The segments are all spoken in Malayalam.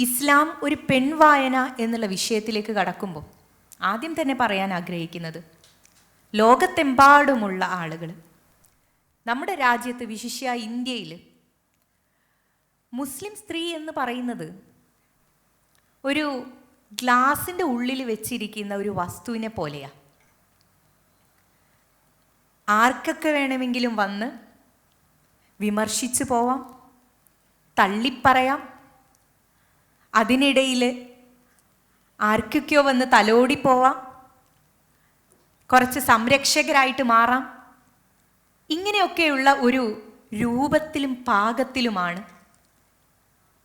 ഇസ്ലാം ഒരു പെൺവായന എന്നുള്ള വിഷയത്തിലേക്ക് കടക്കുമ്പോൾ ആദ്യം തന്നെ പറയാൻ ആഗ്രഹിക്കുന്നത് ലോകത്തെമ്പാടുമുള്ള ആളുകൾ നമ്മുടെ രാജ്യത്ത് വിശിഷ്യ ഇന്ത്യയിൽ മുസ്ലിം സ്ത്രീ എന്ന് പറയുന്നത് ഒരു ഗ്ലാസിന്റെ ഉള്ളിൽ വെച്ചിരിക്കുന്ന ഒരു വസ്തുവിനെ പോലെയാണ് ആർക്കൊക്കെ വേണമെങ്കിലും വന്ന് വിമർശിച്ചു പോവാം തള്ളിപ്പറയാം അതിനിടയിൽ ആർക്കൊക്കെയോ വന്ന് തലോടി പോവാം. കുറച്ച് സംരക്ഷകരായിട്ട് മാറാം. ഇങ്ങനെയൊക്കെയുള്ള ഒരു രൂപത്തിലും പാകത്തിലുമാണ്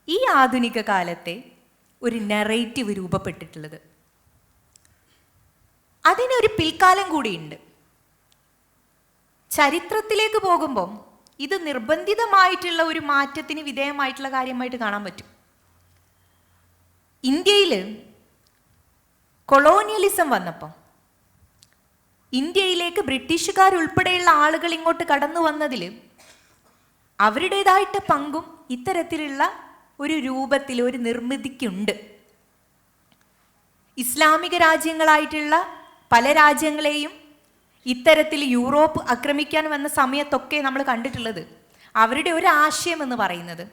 ഈ ആധുനിക കാലത്തെ ഒരു നെറേറ്റീവ് രൂപപ്പെട്ടിട്ടുള്ളത്. അതിനൊരു പിൽക്കാലം കൂടിയുണ്ട്. ചരിത്രത്തിലേക്ക് പോകുമ്പം ഇത് നിർബന്ധിതമായിട്ടുള്ള ഒരു മാറ്റത്തിന് വിധേയമായിട്ടുള്ള കാര്യമായിട്ട് കാണാൻ പറ്റും. ഇന്ത്യയിൽ കൊളോണിയലിസം വന്നപ്പോൾ ഇന്ത്യയിലേക്ക് ബ്രിട്ടീഷുകാർ ഉൾപ്പെടെയുള്ള ആളുകൾ ഇങ്ങോട്ട് കടന്നു വന്നതിൽ അവരുടേതായിട്ട് പങ്കും ഇത്തരത്തിലുള്ള ഒരു രൂപത്തിൽ ഒരു നിർമ്മിതിക്കുണ്ട്. ഇസ്ലാമിക രാജ്യങ്ങളായിട്ടുള്ള പല രാജ്യങ്ങളെയും ഇത്തരത്തിൽ യൂറോപ്പ് ആക്രമിക്കാൻ വന്ന സമയത്തൊക്കെ നമ്മൾ കണ്ടിട്ടുള്ളത് അവരുടെ ഒരു ആശയം എന്ന് പറയുന്നത്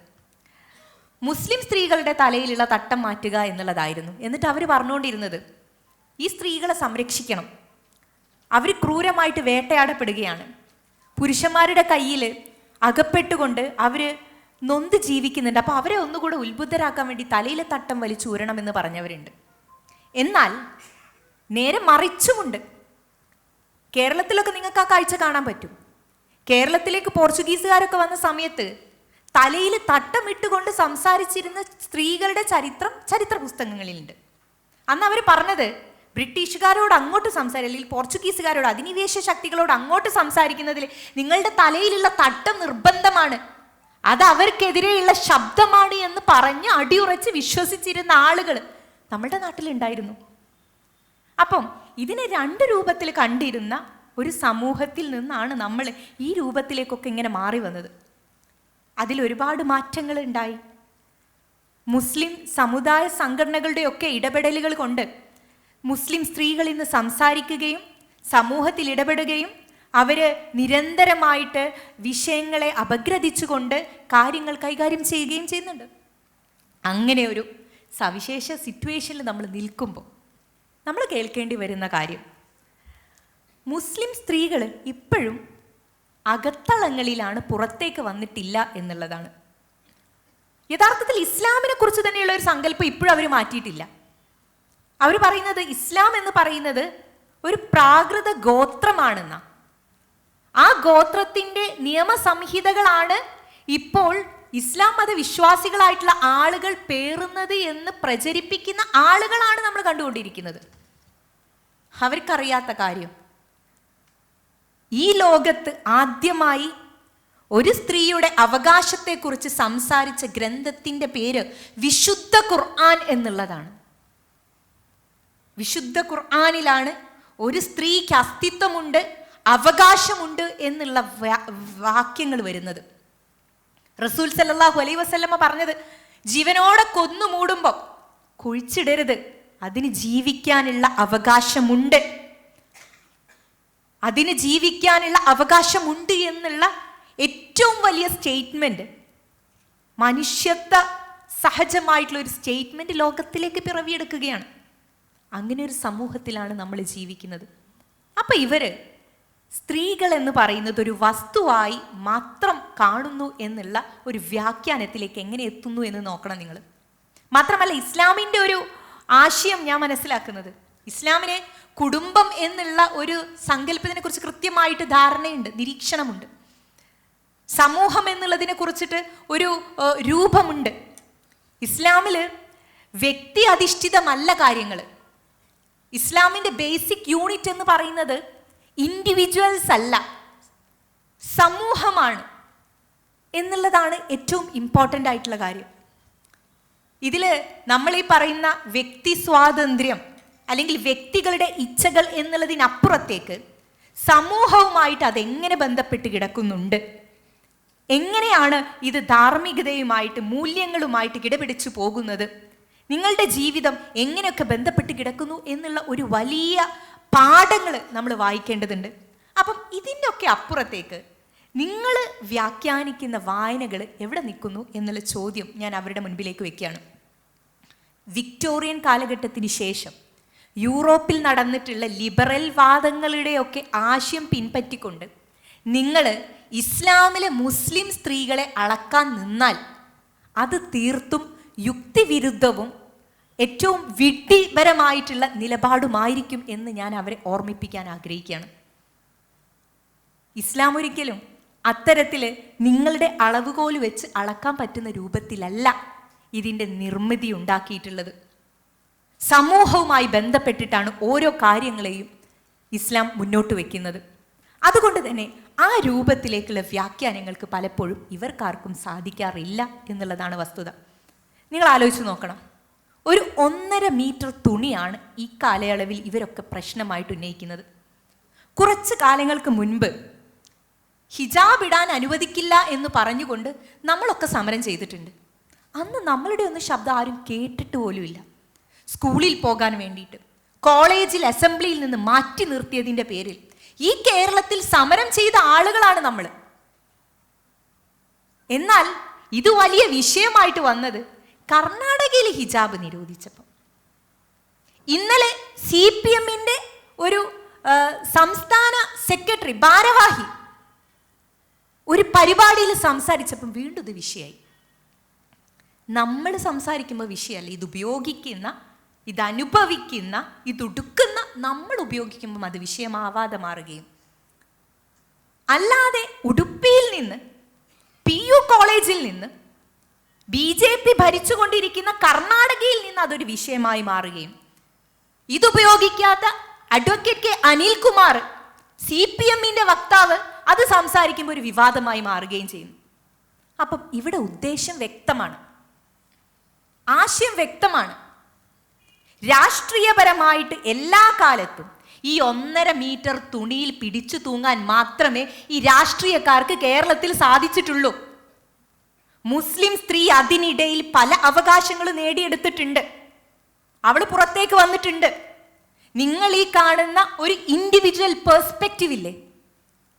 മുസ്ലിം സ്ത്രീകളുടെ തലയിലുള്ള തട്ടം മാറ്റുക എന്നുള്ളതായിരുന്നു. എന്നിട്ട് അവർ പറഞ്ഞുകൊണ്ടിരുന്നത് ഈ സ്ത്രീകളെ സംരക്ഷിക്കണം. അവർ ക്രൂരമായിട്ട് വേട്ടയാടപ്പെടുകയാണ്. പുരുഷന്മാരുടെ കയ്യിൽ അകപ്പെട്ടുകൊണ്ട് അവർ നൊന്ത് ജീവിക്കുന്നുണ്ട്. അപ്പോൾ അവരെ ഒന്നുകൂടെ ഉത്ബുദ്ധരാക്കാൻ വേണ്ടി തലയിലെ തട്ടം വലിച്ചൂരണം എന്ന് പറഞ്ഞവരുണ്ട്. എന്നാൽ നേരെ മറിച്ചുമുണ്ട്. കേരളത്തിലൊക്കെ നിങ്ങൾക്ക് ആ കാഴ്ച കാണാൻ പറ്റും. കേരളത്തിലേക്ക് പോർച്ചുഗീസുകാരൊക്കെ വന്ന സമയത്ത് തലയിൽ തട്ടമിട്ടുകൊണ്ട് സംസാരിച്ചിരുന്ന സ്ത്രീകളുടെ ചരിത്രം ചരിത്ര പുസ്തകങ്ങളിലുണ്ട് അന്ന് അവർ പറഞ്ഞത് ബ്രിട്ടീഷുകാരോട് അങ്ങോട്ട് സംസാരിക്കും അല്ലെങ്കിൽ പോർച്ചുഗീസുകാരോട് അധിനിവേശ ശക്തികളോട് അങ്ങോട്ട് സംസാരിക്കുന്നതിൽ നിങ്ങളുടെ തലയിലുള്ള തട്ടം നിർബന്ധമാണ്. അത് അവർക്കെതിരെയുള്ള ശബ്ദമാണ് എന്ന് പറഞ്ഞ് അടിയുറച്ച് വിശ്വസിച്ചിരുന്ന ആളുകൾ നമ്മളുടെ നാട്ടിലുണ്ടായിരുന്നു. അപ്പം ഇതിനെ രണ്ട് രൂപത്തിൽ കണ്ടിരുന്ന ഒരു സമൂഹത്തിൽ നിന്നാണ് നമ്മൾ ഈ രൂപത്തിലേക്കൊക്കെ ഇങ്ങനെ മാറി വന്നത്. അതിൽ ഒരുപാട് മാറ്റങ്ങൾ ഉണ്ടായി. മുസ്ലിം സമുദായ സംഘടനകളുടെയൊക്കെ ഇടപെടലുകൾ കൊണ്ട് മുസ്ലിം സ്ത്രീകൾ ഇന്ന് സംസാരിക്കുകയും സമൂഹത്തിൽ ഇടപെടുകയും അവർ നിരന്തരമായിട്ട് വിഷയങ്ങളെ അപഗ്രഥിച്ചുകൊണ്ട് കാര്യങ്ങൾ കൈകാര്യം ചെയ്യുകയും ചെയ്യുന്നുണ്ട്. അങ്ങനെ ഒരു സവിശേഷ സിറ്റുവേഷനിൽ നമ്മൾ നിൽക്കുമ്പോൾ നമ്മൾ കേൾക്കേണ്ടി വരുന്ന കാര്യം മുസ്ലിം സ്ത്രീകൾ ഇപ്പോഴും അകത്തളങ്ങളിലാണ് പുറത്തേക്ക് വന്നിട്ടില്ല എന്നുള്ളതാണ്. യഥാർത്ഥത്തിൽ ഇസ്ലാമിനെ കുറിച്ച് തന്നെയുള്ള ഒരു സങ്കല്പം ഇപ്പോഴും അവർ മാറ്റിയിട്ടില്ല. അവർ പറയുന്നത് ഇസ്ലാം എന്ന് പറയുന്നത് ഒരു പ്രാകൃത ഗോത്രമാണെന്ന. ആ ഗോത്രത്തിന്റെ നിയമസംഹിതകളാണ് ഇപ്പോൾ ഇസ്ലാം മത വിശ്വാസികളായിട്ടുള്ള ആളുകൾ പേറുന്നത് എന്ന് പ്രചരിപ്പിക്കുന്ന ആളുകളാണ് നമ്മൾ കണ്ടുകൊണ്ടിരിക്കുന്നത്. അവർക്കറിയാത്ത കാര്യം. ഈ ലോകത്ത് ആദ്യമായി ഒരു സ്ത്രീയുടെ അവകാശത്തെക്കുറിച്ച് സംസാരിച്ച ഗ്രന്ഥത്തിന്റെ പേര് വിശുദ്ധ ഖുർആൻ എന്നുള്ളതാണ്. വിശുദ്ധ ഖുർആാനിലാണ് ഒരു സ്ത്രീക്ക് അസ്തിത്വമുണ്ട് അവകാശമുണ്ട് എന്നുള്ള വാക്യങ്ങൾ വരുന്നത്. റസൂൽ സല്ലാഹു അലൈ വസല്ലമ പറഞ്ഞത് ജീവനോടെ കൊന്നു മൂടുമ്പോൾ കുഴിച്ചിടരുത് അതിന് ജീവിക്കാനുള്ള അവകാശമുണ്ട്. അതിന് ജീവിക്കാനുള്ള അവകാശമുണ്ട് എന്നുള്ള ഏറ്റവും വലിയ സ്റ്റേറ്റ്മെന്റ് മനുഷ്യത്വ സഹജമായിട്ടുള്ള ഒരു സ്റ്റേറ്റ്മെന്റ് ലോകത്തിലേക്ക് പിറവിയെടുക്കുകയാണ്. അങ്ങനെ ഒരു സമൂഹത്തിലാണ് നമ്മൾ ജീവിക്കുന്നത്. അപ്പം ഇവർ സ്ത്രീകൾ എന്ന് പറയുന്നത് ഒരു വസ്തുവായി മാത്രം കാണുന്നു എന്നുള്ള ഒരു വ്യാഖ്യാനത്തിലേക്ക് എങ്ങനെ എത്തുന്നു എന്ന് നോക്കണം നിങ്ങൾ. മാത്രമല്ല ഇസ്ലാമിന്റെ ഒരു ആശയം ഞാൻ മനസ്സിലാക്കുന്നത്. ഇസ്ലാമിനെ കുടുംബം എന്നുള്ള ഒരു സങ്കല്പത്തിനെ കുറിച്ച് കൃത്യമായിട്ട് ധാരണയുണ്ട് നിരീക്ഷണമുണ്ട്. സമൂഹം എന്നുള്ളതിനെ കുറിച്ചിട്ട് ഒരു രൂപമുണ്ട്. ഇസ്ലാമിൽ വ്യക്തി അധിഷ്ഠിതമല്ല കാര്യങ്ങൾ ഇസ്ലാമിന്റെ ബേസിക് യൂണിറ്റ് എന്ന് പറയുന്നത് ഇൻഡിവിജ്വൽസ് അല്ല സമൂഹമാണ് എന്നുള്ളതാണ് ഏറ്റവും ഇമ്പോർട്ടന്റ് ആയിട്ടുള്ള കാര്യം. ഇതിൽ നമ്മൾ ഈ പറയുന്ന വ്യക്തി സ്വാതന്ത്ര്യം അല്ലെങ്കിൽ വ്യക്തികളുടെ ഇച്ഛകൾ എന്നുള്ളതിനപ്പുറത്തേക്ക് സമൂഹവുമായിട്ട് അതെങ്ങനെ ബന്ധപ്പെട്ട് കിടക്കുന്നുണ്ട്? എങ്ങനെയാണ് ഇത് ധാർമ്മികതയുമായിട്ട് മൂല്യങ്ങളുമായിട്ട് കിടപിടിച്ചു പോകുന്നത്? നിങ്ങളുടെ ജീവിതം എങ്ങനെയൊക്കെ ബന്ധപ്പെട്ട് കിടക്കുന്നു എന്നുള്ള ഒരു വലിയ പാഠങ്ങൾ നമ്മൾ വായിക്കേണ്ടതുണ്ട്. അപ്പം ഇതിന്റെ ഒക്കെ അപ്പുറത്തേക്ക് നിങ്ങൾ വ്യാഖ്യാനിക്കുന്ന വായനകൾ എവിടെ നിൽക്കുന്നു എന്നുള്ള ചോദ്യം ഞാൻ അവരുടെ മുൻപിലേക്ക് വെക്കുകയാണ്. വിക്ടോറിയൻ കാലഘട്ടത്തിന് ശേഷം യൂറോപ്പിൽ നടന്നിട്ടുള്ള ലിബറൽ വാദങ്ങളുടെയൊക്കെ ആശയം പിൻപറ്റിക്കൊണ്ട് നിങ്ങൾ ഇസ്ലാമിലെ മുസ്ലിം സ്ത്രീകളെ അളക്കാൻ നിന്നാൽ അത് തീർത്തും യുക്തിവിരുദ്ധവും ഏറ്റവും വിഡ്ഢിപരമായിട്ടുള്ള നിലപാടുമായിരിക്കും എന്ന് ഞാൻ അവരെ ഓർമ്മിപ്പിക്കാൻ ആഗ്രഹിക്കുകയാണ്. ഇസ്ലാം ഒരിക്കലും അത്തരത്തിൽ നിങ്ങളുടെ അളവുകോൽ വെച്ച് അളക്കാൻ പറ്റുന്ന രൂപത്തിലല്ല ഇതിന്റെ നിർമ്മിതി ഉണ്ടാക്കിയിട്ടുള്ളത്. സമൂഹവുമായി ബന്ധപ്പെട്ടിട്ടാണ് ഓരോ കാര്യങ്ങളെയും ഇസ്ലാം മുന്നോട്ട് വയ്ക്കുന്നത് അതുകൊണ്ട് തന്നെ ആ രൂപത്തിലേക്കുള്ള വ്യാഖ്യാനങ്ങൾക്ക് പലപ്പോഴും ഇവർക്കാർക്കും സാധിക്കാറില്ല എന്നുള്ളതാണ് വസ്തുത. നിങ്ങൾ ആലോചിച്ച് നോക്കണം. ഒരു ഒന്നര മീറ്റർ തുണിയാണ് ഈ കാലയളവിൽ ഇവരൊക്കെ പ്രശ്നമായിട്ട് ഉന്നയിക്കുന്നത്. കുറച്ച് കാലങ്ങൾക്ക് മുൻപ് ഹിജാബ് ഇടാൻ അനുവദിക്കില്ല എന്ന് പറഞ്ഞുകൊണ്ട് നമ്മളൊക്കെ സമരം ചെയ്തിട്ടുണ്ട്. അന്ന് നമ്മളുടെ ഒന്നും ശബ്ദം ആരും കേട്ടിട്ട് പോലുമില്ല. സ്കൂളിൽ പോകാൻ വേണ്ടിയിട്ട്. കോളേജിൽ അസംബ്ലിയിൽ നിന്ന് മാറ്റി നിർത്തിയതിന്റെ പേരിൽ. ഈ കേരളത്തിൽ സമരം ചെയ്ത ആളുകളാണ് നമ്മൾ എന്നാൽ ഇത് വലിയ വിഷയമായിട്ട് വന്നത് കർണാടകയിൽ ഹിജാബ് നിരോധിച്ചപ്പോൾ ഇന്നലെ സി പി എമ്മിന്റെ ഒരു സംസ്ഥാന സെക്രട്ടറി ഭാരവാഹി ഒരു പരിപാടിയിൽ സംസാരിച്ചപ്പം വീണ്ടും ഇത് വിഷയമായി നമ്മൾ സംസാരിക്കുമ്പോൾ വിഷയമല്ല ഇത് ഉപയോഗിക്കുന്ന ഇത് ഇതൊടുക്കുന്ന നമ്മൾ ഉപയോഗിക്കുമ്പം അത് വിഷയമാവാതെ മാറുകയും. അല്ലാതെ ഉടുപ്പിയിൽ നിന്ന് പി യു കോളേജിൽ നിന്ന് ബി ജെ പി ഭരിച്ചുകൊണ്ടിരിക്കുന്ന കർണാടകയിൽ നിന്ന് അതൊരു വിഷയമായി മാറുകയും. ഇതുപയോഗിക്കാത്ത advocate K Anilkumar C P എമ്മിന്റെ വക്താവ് അത് സംസാരിക്കുമ്പോൾ ഒരു വിവാദമായി മാറുകയും ചെയ്യുന്നു അപ്പം ഇവിടെ ഉദ്ദേശം വ്യക്തമാണ്. ആശയം വ്യക്തമാണ്. രാഷ്ട്രീയപരമായിട്ട് എല്ലാ കാലത്തും ഈ ഒന്നര മീറ്റർ തുണിയിൽ പിടിച്ചു തൂങ്ങാൻ മാത്രമേ ഈ രാഷ്ട്രീയക്കാർക്ക് കേരളത്തിൽ സാധിച്ചിട്ടുള്ളൂ. മുസ്ലിം സ്ത്രീ അതിനിടയിൽ പല അവകാശങ്ങൾ നേടിയെടുത്തിട്ടുണ്ട്. അവൾ പുറത്തേക്ക് വന്നിട്ടുണ്ട്. നിങ്ങൾ ഈ കാണുന്ന ഒരു ഇൻഡിവിജ്വൽ പേഴ്സ്പെക്റ്റീവ് ഇല്ലേ?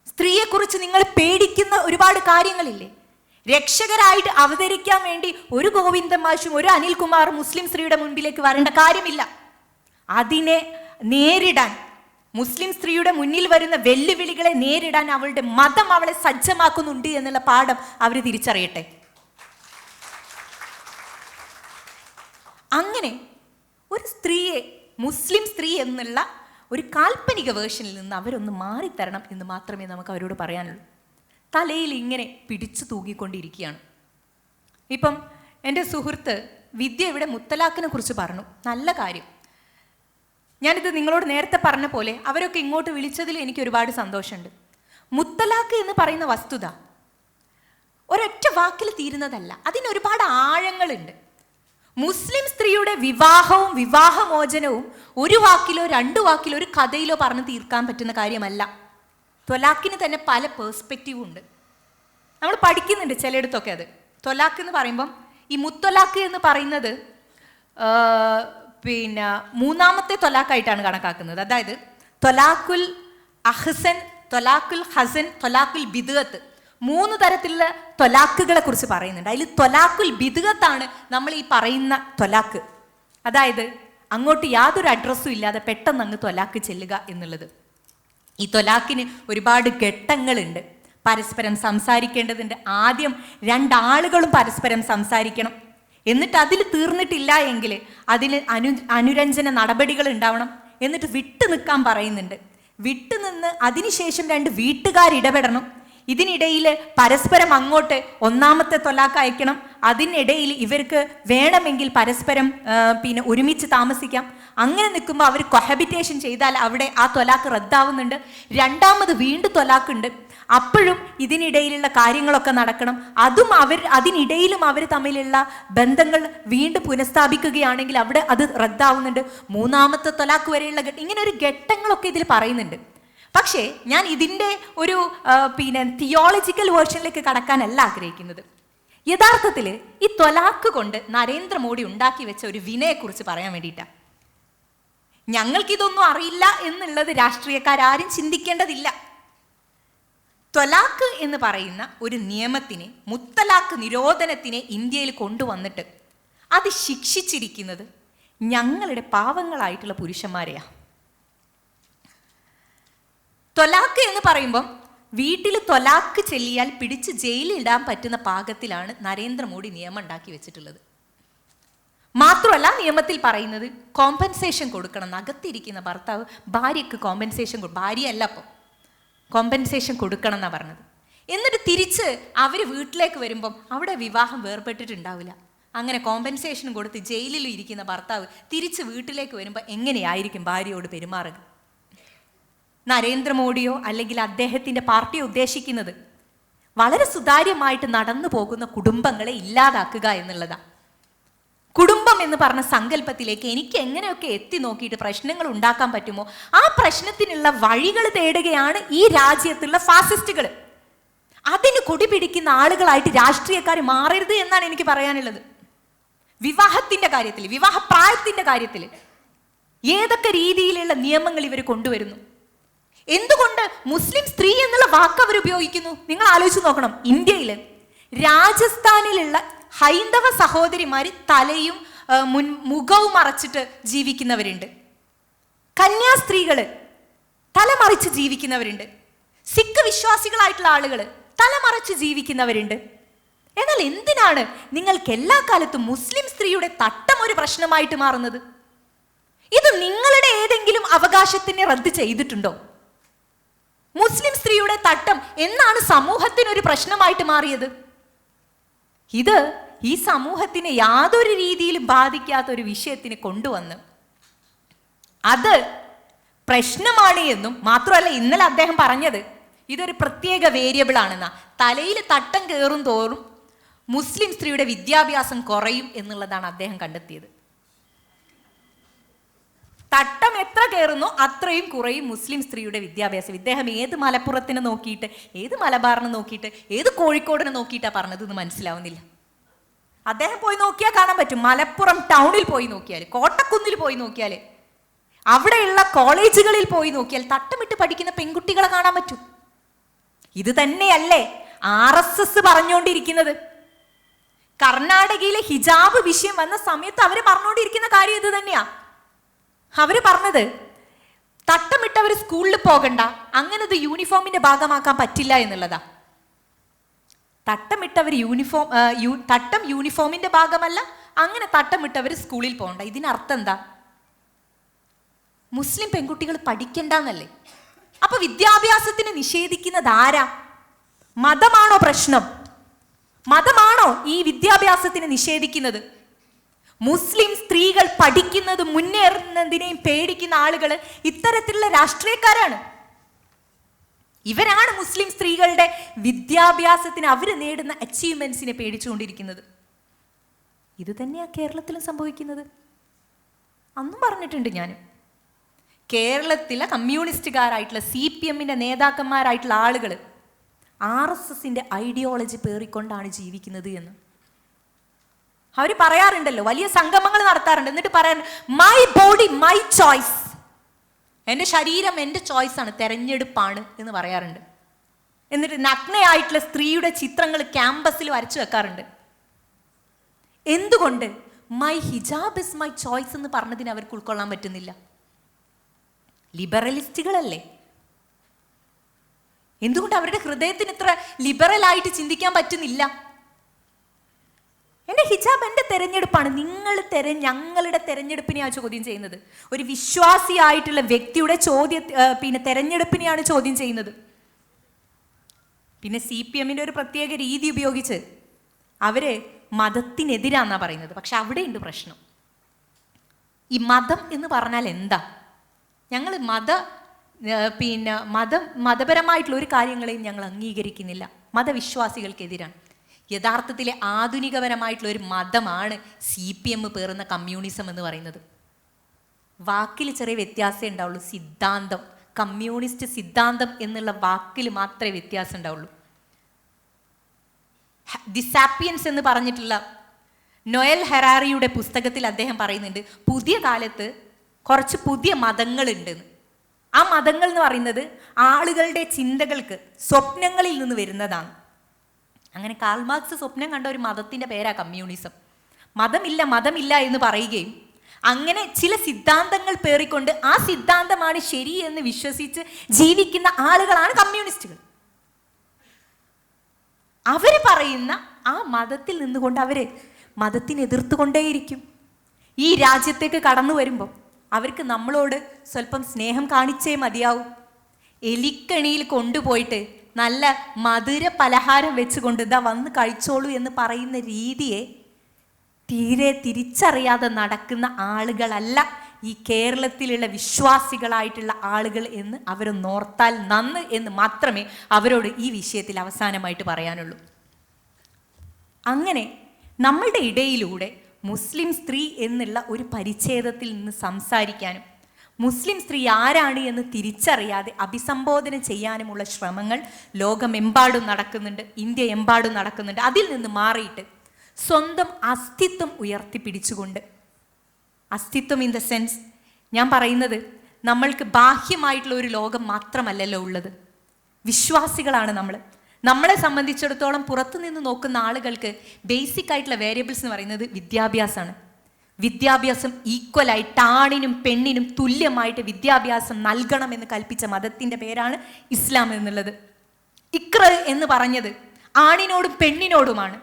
സ്ത്രീയെക്കുറിച്ച് നിങ്ങൾ പേടിക്കുന്ന ഒരുപാട് കാര്യങ്ങളില്ലേ? രക്ഷകരായിട്ട് അവതരിക്കാൻ വേണ്ടി ഒരു ഗോവിന്ദൻ മാഷും ഒരു അനിൽകുമാർ മുസ്ലിം സ്ത്രീയുടെ മുൻപിലേക്ക് വരേണ്ട കാര്യമില്ല. അതിനെ നേരിടാൻ മുസ്ലിം സ്ത്രീയുടെ മുന്നിൽ വരുന്ന വെല്ലുവിളികളെ നേരിടാൻ അവളുടെ മതം അവളെ സജ്ജമാക്കുന്നുണ്ട് എന്നുള്ള പാഠം അവർ തിരിച്ചറിയട്ടെ. അങ്ങനെ ഒരു സ്ത്രീയെ മുസ്ലിം സ്ത്രീ എന്നുള്ള ഒരു കാൽപ്പനിക വേർഷനിൽ നിന്ന് അവരൊന്ന് മാറിത്തരണം എന്ന് മാത്രമേ നമുക്ക് അവരോട് പറയാനുള്ളൂ. തലയിൽ ഇങ്ങനെ പിടിച്ചു തൂങ്ങിക്കൊണ്ടിരിക്കുകയാണ് ഇപ്പം എന്റെ സുഹൃത്ത് വിദ്യ ഇവിടെ മുത്തലാഖിനെ കുറിച്ച് പറഞ്ഞു. നല്ല കാര്യം. ഞാനിത് നിങ്ങളോട് നേരത്തെ പറഞ്ഞ പോലെ അവരൊക്കെ ഇങ്ങോട്ട് വിളിച്ചതിൽ എനിക്ക് ഒരുപാട് സന്തോഷമുണ്ട്. മുത്തലാഖ് എന്ന് പറയുന്ന വസ്തുത ഒരൊറ്റ വാക്കിൽ തീരുന്നതല്ല. അതിന് ഒരുപാട് ആഴങ്ങളുണ്ട്. മുസ്ലിം സ്ത്രീയുടെ വിവാഹവും വിവാഹമോചനവും ഒരു വാക്കിലോ രണ്ടു വാക്കിലോ ഒരു കഥയിലോ പറഞ്ഞു തീർക്കാൻ പറ്റുന്ന കാര്യമല്ല. ത്വലാഖിന് തന്നെ പല പേഴ്സ്പെക്റ്റീവും ഉണ്ട്. നമ്മൾ പഠിക്കുന്നുണ്ട് ചിലയിടത്തൊക്കെ അത്. തൊലാക്ക് എന്ന് പറയുമ്പം ഈ മുത്തൊലാക്ക് എന്ന് പറയുന്നത് പിന്നെ മൂന്നാമത്തെ തൊലാക്കായിട്ടാണ് കണക്കാക്കുന്നത്. അതായത് തൊലാക്കുൽ അഹ്സൻ തൊലാക്കുൽ ഹസൻ തൊലാക്കുൽ ബിദുഗത്ത് മൂന്ന് തരത്തിലുള്ള തൊലാക്കുകളെ കുറിച്ച് പറയുന്നുണ്ട്. അതിൽ തൊലാക്കുൽ ബിദുഗത്താണ് നമ്മൾ ഈ പറയുന്ന തൊലാക്ക്. അതായത് അങ്ങോട്ട് യാതൊരു അഡ്രസ്സും ഇല്ലാതെ പെട്ടെന്ന് അങ്ങ് തൊലാക്ക് ചെല്ലുക എന്നുള്ളത്. ഈ തൊലാക്കിന് ഒരുപാട് ഘട്ടങ്ങളുണ്ട്. പരസ്പരം സംസാരിക്കേണ്ടതുണ്ട് ആദ്യം രണ്ടാളുകളും പരസ്പരം സംസാരിക്കണം. എന്നിട്ട് അതിൽ തീർന്നിട്ടില്ല എങ്കിൽ അതിന് അനു അനുരഞ്ജന നടപടികൾ ഉണ്ടാവണം എന്നിട്ട് വിട്ടു നിൽക്കാൻ പറയുന്നുണ്ട്. വിട്ടു നിന്ന് അതിനുശേഷം രണ്ട് വീട്ടുകാർ ഇടപെടണം. ഇതിനിടയിൽ പരസ്പരം അങ്ങോട്ട് ഒന്നാമത്തെ തൊലാക്ക് അയക്കണം. അതിനിടയിൽ ഇവർക്ക് വേണമെങ്കിൽ പരസ്പരം പിന്നെ ഒരുമിച്ച് താമസിക്കാം. അങ്ങനെ നിൽക്കുമ്പോൾ അവർ കൊഹബിറ്റേഷൻ ചെയ്താൽ അവിടെ ആ തൊലാക്ക് റദ്ദാവുന്നുണ്ട്. രണ്ടാമത് വീണ്ടും തൊലാക്കുണ്ട്. അപ്പോഴും ഇതിനിടയിലുള്ള കാര്യങ്ങളൊക്കെ നടക്കണം. അതും അവർ അതിനിടയിലും അവർ തമ്മിലുള്ള ബന്ധങ്ങൾ വീണ്ടും പുനഃസ്ഥാപിക്കുകയാണെങ്കിൽ അവിടെ അത് റദ്ദാവുന്നുണ്ട്. മൂന്നാമത്തെ തൊലാക്ക് വരെയുള്ള ഇങ്ങനെ ഒരു ഘട്ടങ്ങളൊക്കെ ഇതിൽ പറയുന്നുണ്ട്. പക്ഷേ ഞാൻ ഇതിന്റെ ഒരു പിന്നെ തിയോളജിക്കൽ വേർഷനിലേക്ക് കടക്കാനല്ല ആഗ്രഹിക്കുന്നത്. യഥാർത്ഥത്തിൽ ഈ ത്വലാക്ക് കൊണ്ട് നരേന്ദ്രമോദി ഉണ്ടാക്കി വെച്ച ഒരു വിനയെക്കുറിച്ച് പറയാൻ വേണ്ടിയിട്ടാണ്. ഞങ്ങൾക്കിതൊന്നും അറിയില്ല എന്നുള്ളത് രാഷ്ട്രീയക്കാരും ചിന്തിക്കേണ്ടതില്ല. ത്വലാക്ക് എന്ന് പറയുന്ന ഒരു നിയമത്തിനെ മുത്തലാക്ക് നിരോധനത്തിനെ ഇന്ത്യയിൽ കൊണ്ടുവന്നിട്ട് അത് ശിക്ഷിച്ചിരിക്കുന്നത് ഞങ്ങളുടെ പാവങ്ങളായിട്ടുള്ള പുരുഷന്മാരെയാ. ത്വലാക്ക് എന്ന് പറയുമ്പം വീട്ടിൽ ത്വലാക്ക് ചെല്ലിയാൽ പിടിച്ച് ജയിലിൽ ഇടാൻ പറ്റുന്ന പാകത്തിലാണ് നരേന്ദ്രമോദി നിയമം ഉണ്ടാക്കി വെച്ചിട്ടുള്ളത്. മാത്രമല്ല നിയമത്തിൽ പറയുന്നത് കോമ്പൻസേഷൻ കൊടുക്കണം. അകത്തിരിക്കുന്ന ഭർത്താവ് ഭാര്യയ്ക്ക് കോമ്പൻസേഷൻ ഭാര്യയല്ല അപ്പോൾ കോമ്പൻസേഷൻ കൊടുക്കണം എന്നാണ് പറഞ്ഞത്. എന്നിട്ട് തിരിച്ച് അവർ വീട്ടിലേക്ക് വരുമ്പം അവിടെ വിവാഹം വേർപെട്ടിട്ടുണ്ടാവില്ല. അങ്ങനെ കോമ്പൻസേഷൻ കൊടുത്ത് ജയിലിൽ ഇരിക്കുന്ന ഭർത്താവ് തിരിച്ച് വീട്ടിലേക്ക് വരുമ്പോൾ എങ്ങനെയായിരിക്കും ഭാര്യയോട് പെരുമാറുക? നരേന്ദ്രമോദിയോ അല്ലെങ്കിൽ അദ്ദേഹത്തിന്റെ പാർട്ടിയോ ഉദ്ദേശിക്കുന്നത് വളരെ സുതാര്യമായിട്ട് നടന്നു പോകുന്ന കുടുംബങ്ങളെ ഇല്ലാതാക്കുക എന്നുള്ളതാണ് കുടുംബം എന്ന് പറഞ്ഞ സങ്കല്പത്തിലേക്ക് എനിക്ക് എങ്ങനെയൊക്കെ എത്തി നോക്കിയിട്ട് പ്രശ്നങ്ങൾ ഉണ്ടാക്കാൻ പറ്റുമോ? ആ പ്രശ്നത്തിനുള്ള വഴികൾ തേടുകയാണ് ഈ രാജ്യത്തുള്ള ഫാസിസ്റ്റുകൾ അതിന് കൊടി പിടിക്കുന്ന ആളുകളായിട്ട് രാഷ്ട്രീയക്കാർ മാറരുത് എന്നാണ് എനിക്ക് പറയാനുള്ളത്. വിവാഹത്തിന്റെ കാര്യത്തിൽ വിവാഹപ്രായത്തിന്റെ കാര്യത്തിൽ ഏതൊക്കെ രീതിയിലുള്ള നിയമങ്ങൾ ഇവർ കൊണ്ടുവരുന്നു? എന്തുകൊണ്ട് മുസ്ലിം സ്ത്രീ എന്നുള്ള വാക്ക് അവർ ഉപയോഗിക്കുന്നു? നിങ്ങൾ ആലോചിച്ച് നോക്കണം. ഇന്ത്യയിൽ രാജസ്ഥാനിലുള്ള ഹൈന്ദവ സഹോദരിമാർ തലയും മുൻ മുഖവും മറച്ചിട്ട് ജീവിക്കുന്നവരുണ്ട്. കന്യാസ്ത്രീകൾ തല തലമറിച്ച് ജീവിക്കുന്നവരുണ്ട്. സിഖ് വിശ്വാസികളായിട്ടുള്ള ആളുകൾ തലമറച്ച് ജീവിക്കുന്നവരുണ്ട്. എന്നാൽ എന്തിനാണ് നിങ്ങൾക്ക് എല്ലാ കാലത്തും മുസ്ലിം സ്ത്രീയുടെ തട്ടം ഒരു പ്രശ്നമായിട്ട് മാറുന്നത്? ഇത് നിങ്ങളുടെ ഏതെങ്കിലും അവകാശത്തിനെ റദ്ദ് ചെയ്തിട്ടുണ്ടോ? മുസ്ലിം സ്ത്രീയുടെ തട്ടം എന്നാണ് സമൂഹത്തിനൊരു പ്രശ്നമായിട്ട് മാറിയത്. ഇത് ഈ സമൂഹത്തിനെ യാതൊരു രീതിയിലും ബാധിക്കാത്ത ഒരു വിഷയത്തിന് കൊണ്ടുവന്ന് അത് പ്രശ്നമാണ് എന്നും മാത്രമല്ല ഇന്നലെ അദ്ദേഹം പറഞ്ഞത് ഇതൊരു പ്രത്യേക വേരിയബിൾ ആണെന്ന. തലയിൽ തട്ടം കയറും തോറും മുസ്ലിം സ്ത്രീയുടെ വിദ്യാഭ്യാസം കുറയും എന്നുള്ളതാണ് അദ്ദേഹം കണ്ടെത്തിയത്. തട്ടം എത്ര കയറുന്നു അത്രയും കുറയും മുസ്ലിം സ്ത്രീയുടെ വിദ്യാഭ്യാസം. ഇദ്ദേഹം ഏത് മലപ്പുറത്തിനെ നോക്കിയിട്ട് ഏത് മലബാറിനെ നോക്കിയിട്ട് ഏത് കോഴിക്കോടിനെ നോക്കിയിട്ടാണ് പറഞ്ഞതെന്ന് മനസ്സിലാവുന്നില്ല. അദ്ദേഹം പോയി നോക്കിയാൽ കാണാൻ പറ്റും. മലപ്പുറം ടൗണിൽ പോയി നോക്കിയാൽ കോട്ടക്കുന്നിൽ പോയി നോക്കിയാൽ അവിടെയുള്ള കോളേജുകളിൽ പോയി നോക്കിയാൽ തട്ടമിട്ട് പഠിക്കുന്ന പെൺകുട്ടികളെ കാണാൻ പറ്റും. ഇത് തന്നെയല്ലേ ആർ എസ് എസ് പറഞ്ഞുകൊണ്ടിരിക്കുന്നത് കർണാടകയിലെ ഹിജാബ് വിഷയം വന്ന സമയത്ത് അവർ പറഞ്ഞുകൊണ്ടിരിക്കുന്ന കാര്യം ഇത് തന്നെയാ. അവർ പറഞ്ഞത് തട്ടമിട്ടവർ സ്കൂളിൽ പോകണ്ട അങ്ങനെ ഇത് യൂണിഫോമിന്റെ ഭാഗമാക്കാൻ പറ്റില്ല എന്നുള്ളതാ. തട്ടമിട്ടവർ യൂണിഫോം യൂ തട്ടം യൂണിഫോമിന്റെ ഭാഗമല്ല അങ്ങനെ തട്ടമിട്ടവർ സ്കൂളിൽ പോകണ്ട. ഇതിനർത്ഥം എന്താ? മുസ്ലിം പെൺകുട്ടികൾ പഠിക്കണ്ടെന്നല്ലേ? അപ്പൊ വിദ്യാഭ്യാസത്തിന് നിഷേധിക്കുന്നത് ആരാ? മതമാണോ പ്രശ്നം? മതമാണോ ഈ വിദ്യാഭ്യാസത്തിന് നിഷേധിക്കുന്നത്? മുസ്ലിം സ്ത്രീകൾ പഠിക്കുന്നത് മുന്നേറുന്നതിനെയും പേടിക്കുന്ന ആളുകൾ ഇത്തരത്തിലുള്ള രാഷ്ട്രീയക്കാരാണ്. ഇവരാണ് മുസ്ലിം സ്ത്രീകളുടെ വിദ്യാഭ്യാസത്തിന് അവർ നേടുന്ന അച്ചീവ്മെന്റ്സിനെ പേടിച്ചുകൊണ്ടിരിക്കുന്നത്. ഇത് തന്നെയാ കേരളത്തിലും സംഭവിക്കുന്നത്. അന്നും പറഞ്ഞിട്ടുണ്ട് ഞാൻ കേരളത്തിലെ കമ്മ്യൂണിസ്റ്റുകാരായിട്ടുള്ള സി പി എമ്മിന്റെ നേതാക്കന്മാരായിട്ടുള്ള ആളുകൾ ആർ എസ് എസിന്റെ ഐഡിയോളജി പേറിക്കൊണ്ടാണ് ജീവിക്കുന്നത് എന്ന്. അവർ പറയാറുണ്ടല്ലോ വലിയ സംഗമങ്ങൾ നടത്താറുണ്ട്. എന്നിട്ട് പറയാൻ മൈ ബോഡി മൈ ചോയ്സ് എന്റെ ശരീരം എന്റെ ചോയ്സ് ആണ് തെരഞ്ഞെടുപ്പാണ് എന്ന് പറയാറുണ്ട്. എന്നിട്ട് നഗ്നയായിട്ടുള്ള സ്ത്രീയുടെ ചിത്രങ്ങൾ ക്യാമ്പസിൽ വരച്ചു വെക്കാറുണ്ട്. എന്തുകൊണ്ട് my hijab is my choice എന്ന് പറഞ്ഞതിന് അവർക്ക് ഉൾക്കൊള്ളാൻ പറ്റുന്നില്ല? ലിബറലിസ്റ്റുകളല്ലേ എന്തുകൊണ്ട് അവരുടെ ഹൃദയത്തിന് ഇത്ര ലിബറലായിട്ട് ചിന്തിക്കാൻ പറ്റുന്നില്ല? എന്റെ ഹിജാബ് എന്റെ തെരഞ്ഞെടുപ്പാണ്. നിങ്ങൾ തെര ഞങ്ങളുടെ തെരഞ്ഞെടുപ്പിനെയാണ് ചോദ്യം ചെയ്യുന്നത്. ഒരു വിശ്വാസിയായിട്ടുള്ള വ്യക്തിയുടെ ചോദ്യ പിന്നെ തെരഞ്ഞെടുപ്പിനെയാണ് ചോദ്യം ചെയ്യുന്നത്. പിന്നെ സി പി എമ്മിന്റെ ഒരു പ്രത്യേക രീതി ഉപയോഗിച്ച് അവർ മതത്തിനെതിരാന്നാ പറയുന്നത്. പക്ഷെ അവിടെയുണ്ട് പ്രശ്നം. ഈ മതം എന്ന് പറഞ്ഞാൽ എന്താ? ഞങ്ങൾ മത പിന്നെ മതം മതപരമായിട്ടുള്ള ഒരു കാര്യങ്ങളെയും ഞങ്ങൾ അംഗീകരിക്കുന്നില്ല. മതവിശ്വാസികൾക്കെതിരാണ്. യഥാർത്ഥത്തിലെ ആധുനികപരമായിട്ടുള്ള ഒരു മതമാണ് സി പി എം പേറുന്ന കമ്മ്യൂണിസം എന്ന് പറയുന്നത്. വാക്കിൽ ചെറിയ വ്യത്യാസമേ ഉണ്ടാവുള്ളൂ. സിദ്ധാന്തം കമ്മ്യൂണിസ്റ്റ് സിദ്ധാന്തം എന്നുള്ള വാക്കിൽ മാത്രമേ വ്യത്യാസം ഉണ്ടാവുള്ളൂ. ദി സാപ്പിയൻസ് എന്ന് പറഞ്ഞിട്ടുള്ള നൊയൽ ഹെറാറിയുടെ പുസ്തകത്തിൽ അദ്ദേഹം പറയുന്നുണ്ട് പുതിയ കാലത്ത് കുറച്ച് പുതിയ മതങ്ങളുണ്ടെന്ന് ആ മതങ്ങൾ എന്ന് പറയുന്നത് ആളുകളുടെ ചിന്തകൾക്ക് സ്വപ്നങ്ങളിൽ നിന്ന് വരുന്നതാണ്. അങ്ങനെ കാൽമാർക്സ് സ്വപ്നം കണ്ട ഒരു മതത്തിന്റെ പേരാ കമ്മ്യൂണിസം. മതമില്ല മതമില്ല എന്ന് പറയുകയും അങ്ങനെ ചില സിദ്ധാന്തങ്ങൾ പേറിക്കൊണ്ട് ആ സിദ്ധാന്തമാണ് ശരി എന്ന് വിശ്വസിച്ച് ജീവിക്കുന്ന ആളുകളാണ് കമ്മ്യൂണിസ്റ്റുകൾ. അവർ പറയുന്ന ആ മതത്തിൽ നിന്നുകൊണ്ട് അവർ മതത്തിനെ എതിർത്തുകൊണ്ടേയിരിക്കും. ഈ രാജ്യത്തേക്ക് കടന്നു വരുമ്പോൾ അവർക്ക് നമ്മളോട് സ്വല്പം സ്നേഹം കാണിച്ചേ മതിയാവും. എലിക്കണിയിൽ കൊണ്ടുപോയിട്ട് നല്ല മധുര പലഹാരം വെച്ചുകൊണ്ട് ഇതാ വന്ന് കഴിച്ചോളൂ എന്ന് പറയുന്ന രീതിയെ തീരെ തിരിച്ചറിയാതെ നടക്കുന്ന ആളുകളല്ല ഈ കേരളത്തിലുള്ള വിശ്വാസികളായിട്ടുള്ള ആളുകൾ എന്ന് അവരൊന്നോർത്താൽ നന്ന് എന്ന് മാത്രമേ അവരോട് ഈ വിഷയത്തിൽ അവസാനമായിട്ട് പറയാനുള്ളൂ. അങ്ങനെ നമ്മളുടെ ഇടയിലൂടെ മുസ്ലിം സ്ത്രീ എന്നുള്ള ഒരു പരിച്ഛേദത്തിൽ നിന്ന് സംസാരിക്കാനും മുസ്ലിം സ്ത്രീ ആരാണ് എന്ന് തിരിച്ചറിയാതെ അഭിസംബോധന ചെയ്യാനുമുള്ള ശ്രമങ്ങൾ ലോകമെമ്പാടും നടക്കുന്നുണ്ട് ഇന്ത്യ എമ്പാടും നടക്കുന്നുണ്ട്. അതിൽ നിന്ന് മാറിയിട്ട് സ്വന്തം അസ്തിത്വം ഉയർത്തിപ്പിടിച്ചുകൊണ്ട് അസ്തിത്വം ഇൻ ദ സെൻസ് ഞാൻ പറയുന്നത് നമ്മൾക്ക് ബാഹ്യമായിട്ടുള്ള ഒരു ലോകം മാത്രമല്ലല്ലോ ഉള്ളത്. വിശ്വാസികളാണ് നമ്മൾ നമ്മളെ സംബന്ധിച്ചിടത്തോളം പുറത്തു നിന്ന് നോക്കുന്ന ആളുകൾക്ക് ബേസിക് ആയിട്ടുള്ള വേരിയബിൾസ് എന്ന് പറയുന്നത് വിദ്യാഭ്യാസമാണ്. വിദ്യാഭ്യാസം ഈക്വലായിട്ട് ആണിനും പെണ്ണിനും തുല്യമായിട്ട് വിദ്യാഭ്യാസം നൽകണം എന്ന് കൽപ്പിച്ച മതത്തിന്റെ പേരാണ് ഇസ്ലാം എന്നുള്ളത്. ഇക്ര എന്ന് പറഞ്ഞത് ആണിനോടും പെണ്ണിനോടുമാണ്.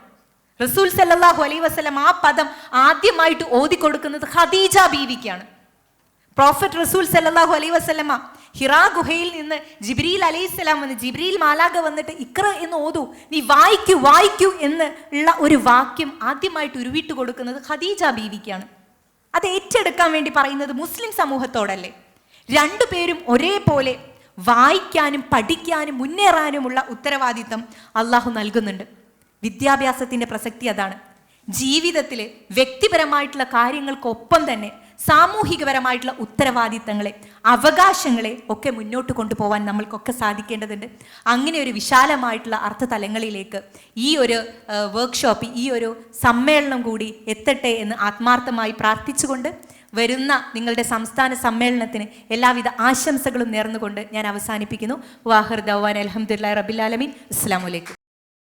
റസൂൽ സല്ലാഹു അലൈഹി വസല്ലം ആ പദം ആദ്യമായിട്ട് ഓതിക്കൊടുക്കുന്നത് ഖദീജ ബീവിക്കാണ്. പ്രോഫറ്റ് റസൂൽ സല്ലല്ലാഹു അലൈ വസല്ലമ ഹിറാ ഗുഹയിൽ നിന്ന് ജിബ്രീൽ അലൈഹി സ്വലാം വന്ന് ജിബ്രീൽ മാലാഖ വന്നിട്ട് ഇക്ര എന്ന് ഓതു നീ വായിക്കൂ വായിക്കൂ എന്ന് ഉള്ള ഒരു വാക്യം ആദ്യമായിട്ട് ഉരുവിട്ട് കൊടുക്കുന്നത് ഖദീജ ബീവിക്കാണ്. അത് ഏറ്റെടുക്കാൻ വേണ്ടി പറയുന്നത് മുസ്ലിം സമൂഹത്തോടല്ലേ? രണ്ടുപേരും ഒരേപോലെ വായിക്കാനും പഠിക്കാനും മുന്നേറാനുമുള്ള ഉത്തരവാദിത്തം അള്ളാഹു നൽകുന്നുണ്ട്. വിദ്യാഭ്യാസത്തിന്റെ പ്രസക്തി അതാണ്. ജീവിതത്തിൽ വ്യക്തിപരമായിട്ടുള്ള കാര്യങ്ങൾക്കൊപ്പം തന്നെ സാമൂഹികപരമായിട്ടുള്ള ഉത്തരവാദിത്തങ്ങളെ അവകാശങ്ങളെ ഒക്കെ മുന്നോട്ട് കൊണ്ടുപോകാൻ നമ്മൾക്കൊക്കെ സാധിക്കേണ്ടതുണ്ട്. അങ്ങനെ ഒരു വിശാലമായിട്ടുള്ള അർത്ഥതലങ്ങളിലേക്ക് ഈ ഒരു വർക്ക്ഷോപ്പ് ഈ ഒരു സമ്മേളനം കൂടി എത്തട്ടെ എന്ന് ആത്മാർത്ഥമായി പ്രാർത്ഥിച്ചുകൊണ്ട് വരുന്ന നിങ്ങളുടെ സംസ്ഥാന സമ്മേളനത്തിന് എല്ലാവിധ ആശംസകളും നേർന്നുകൊണ്ട് ഞാൻ അവസാനിപ്പിക്കുന്നു. വാഹർ ദവാൻ അലഹമുല്ലാ റബിലാലമീൻ അസ്സാം